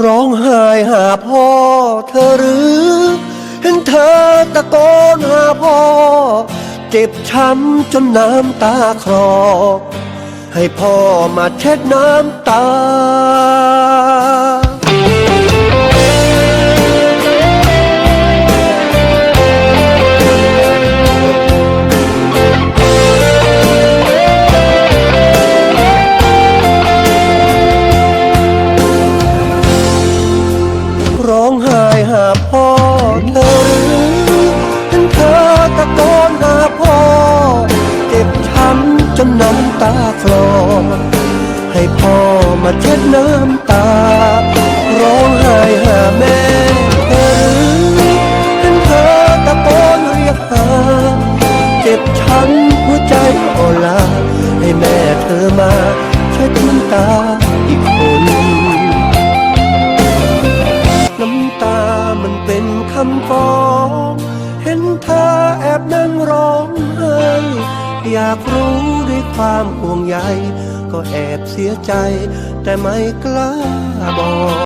ร้องไห้หาพ่อเธอหรือ เห็นเธอตะโกนหาพ่อ เจ็บช้ำจนน้ำตาคลอให้พ่อมาเช็ดน้ำตา ร้องไห้หาพ่อเธอหรือเห็นเธอตะโกนหาพ่อ เจ็บช้ำจนน้ำตาคลอให้พ่อมาเช็ดน้ำตา ร้องไห้หาแม่เธอหรือเห็นเธอตะโกนเรียกหา เจ็บช้ำหัวใจอ่อนล้าให้แม่เธอมาเช็ดน้ำตาำฟ้อง เห็นเธอแอบนั่งร้องไห้อยากรู้ด้วยความห่วงใย ก็แอบเสียใจ แต่ไม่กล้าบอก